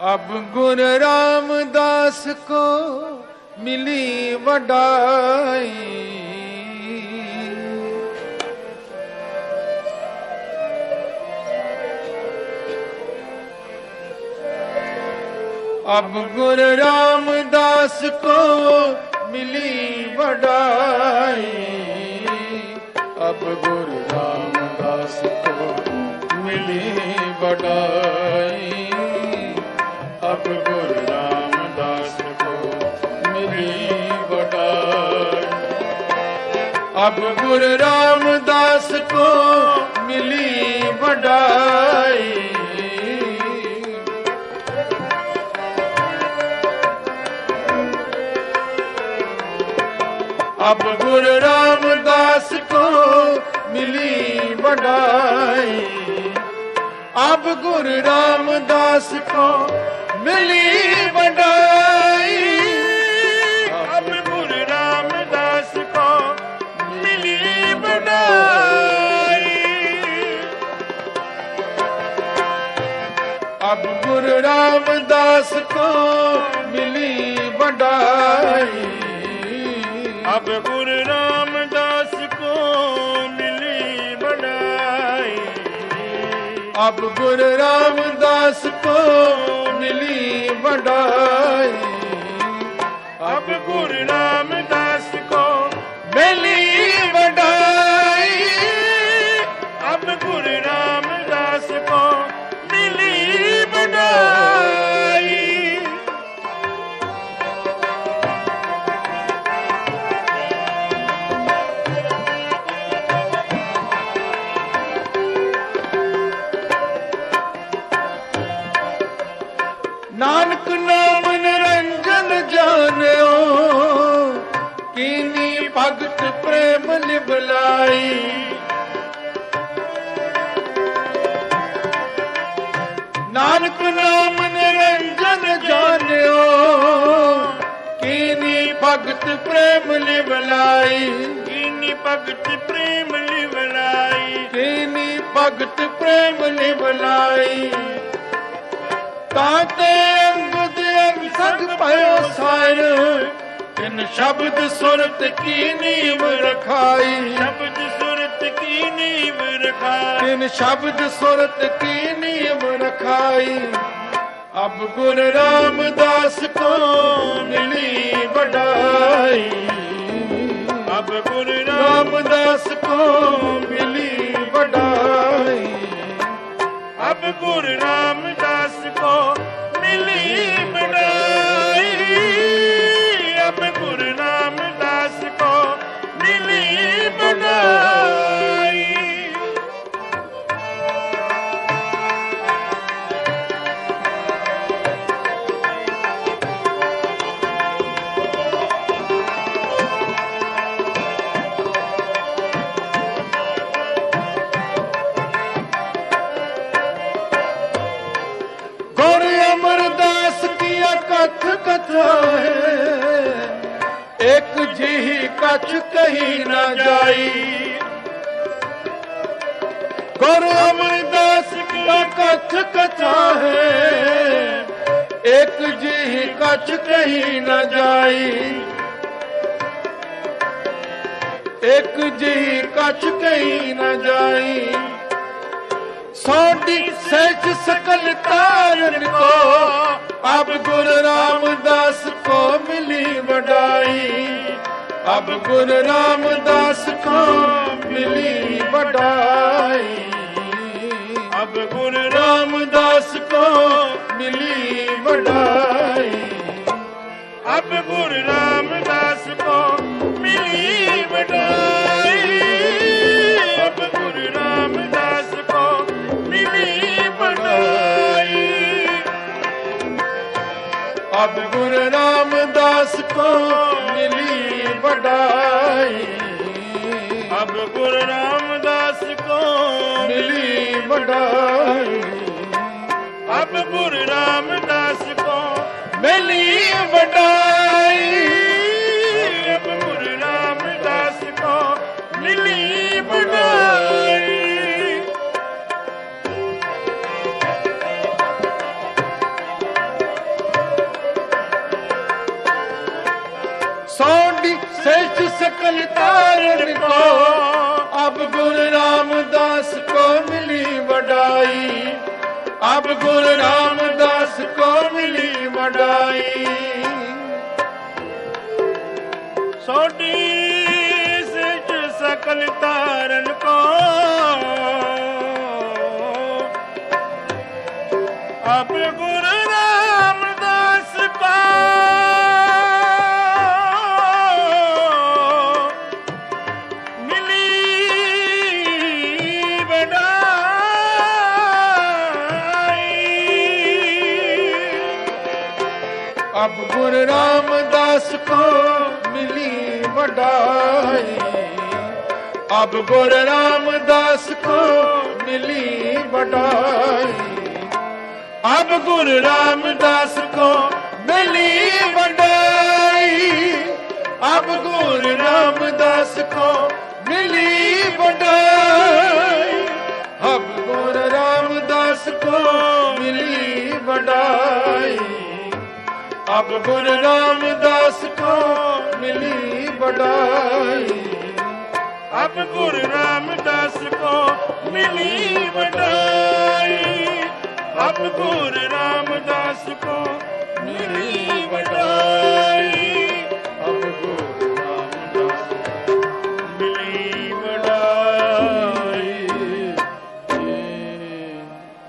ਅਬ ਗੁਰ ਰਾਮਦਾਸ ਕੋ ਮਿਲੀ ਵਡਾਈ। ਅਬ ਗੁਰ ਰਾਮਦਾਸ ਕੋ ਮਿਲੀ ਵਡਾਈ। ਅਬ ਗੁਰ ਰਾਮਦਾਸ ਕੋ ਮਿਲੀ ਵਡਾਈ। ਅਬ ਗੁਰ ਰਾਮਦਾਸ ਕੋ ਮਿਲੀ ਵਡਾਈ। ਅਬ ਗੁਰ ਰਾਮਦਾਸ ਕੋ ਮਿਲੀ ਵਡਾਈ। ਅਬ ਗੁਰ ਰਾਮਦਾਸ ਕੋ ਮਿਲੀ ਵਡਾਈ। ਰਾਮਦਾਸ ਕੋ ਮਿਲੀ ਵਡਾਈ। ਅਬ ਗੁਰ ਰਾਮਦਾਸ ਕੋ ਮਿਲੀ ਵਡਾਈ। ਅਬ ਗੁਰ ਰਾਮਦਾਸ ਕੋ ਮਿਲੀ ਵਡਾਈ। ਅਬ ਗੁਰ ਰਾਮਦਾਸ ਭਗਤ ਪ੍ਰੇਮ ਲਿਬਲਾਈ ਨਾਨਕ ਨਾਮ ਨਿਰੰਜਨ ਜਾਣਿਓ ਕੀਨੀ ਭਗਤ ਪ੍ਰੇਮ ਲਿਬਲਾਈ ਇਨੀ ਭਗਤ ਪ੍ਰੇਮ ਲਿਵਲਾਈ ਕੀਨੀ ਭਗਤ ਪ੍ਰੇਮ ਲਿਬਲਾਈ ਤਾਤੇ ਅੰਗਦ ਅੰਗ ਸੰਗ ਭਇਓ ਸਾਇਰ ਇਨ ਸ਼ਬਦ ਸੁਰਤ ਕੀ ਨੀਵ ਰਖਾਈ? ਸ਼ਬਦ ਸੁਰਤ ਕੀ ਨੀਵ ਰਖਾਈ? ਇਨ ਸ਼ਬਦ ਸੁਰਤ ਕੀ ਨੀਵ ਰਖਾਈ? ਅਬ ਗੁਰ ਰਾਮਦਾਸ ਕੋ ਮਿਲੀ ਵਡਾਈ। ਅਬ ਗੁਰੂ ਰਾਮ ਰਾਮਦਾਸ ਕੋ ਮਿਲੀ ਵਡਾਈ। ਅਬ ਗੁਰੂ ਰਾਮਦਾਸ ਕਛ ਕਹੀ ਨਾ ਜਾਈ। ਗੁਰ ਅਮਰਦਾਸ ਕੀ ਕਥ ਕਥਾ ਹੈ ਇੱਕ ਜਿਹੀ ਕਛ ਕਹੀ ਨਾ ਜਾਈ। ਇੱਕ ਜਿਹੀ ਕਛ ਕਹੀ ਨਾ ਜਾਈ। ਸੋਡੀ ਸਹਿਜ ਸਕਲ ਤਾਰਨ ਕੋ ਅਬ ਗੁਰ ਰਾਮਦਾਸ ਅਬ ਗੁਰ ਰਾਮਦਾਸ ਕੋ ਮਿਲੀ ਵਡਾਈ। ਅਬ ਗੁਰੂ ਰਾਮਦਾਸ ਕੋ ਮਿਲੀ ਵਡਾਈ। ਅਬ ਗੁਰ ਰਾਮਦਾਸ ਕੋ ਮਿਲੀ RAM Gur Ramdas ko mili vadai ab Gur Ramdas ko mili vadai So भी श्रेष्ठ सकल तारण को अब गुण रामदास को मिली वडाई अब गुण रामदास को मिली वडाई सोटी श्रेष्ठ सकल तारण को अब गुण ਅਬ ਗੁਰ ਰਾਮਦਾਸ ਕੋ ਮਿਲੀ ਵਡਾਈ। ਅਬ ਗੁਰ ਰਾਮਦਾਸ ਕੋ ਮਿਲੀ ਵਡਾਈ। ਅਬ ਗੁਰ ਰਾਮਦਾਸ ਕੋ ਮਿਲੀ ਵਡਾਈ। ਅਬ ਗੁਰ ਰਾਮਦਾਸ ਕੋ ਮਿਲੀ ਵਡਾਈ। ਅਬ ਗੁਰ ਰਾਮਦਾਸ ਕੋ ਮਿਲੀ ਵਡਾਈ। ਅਬ ਗੁਰ ਰਾਮਦਾਸ ਕੋ ਮਿਲੀ ਬਡਾਈ ਅਬ ਗੁਰ ਰਾਮਦਾਸ ਕੋ ਮਿਲੀ ਬਡਾਈ ਅਬ ਗੁਰ ਰਾਮਦਾਸ ਕੋ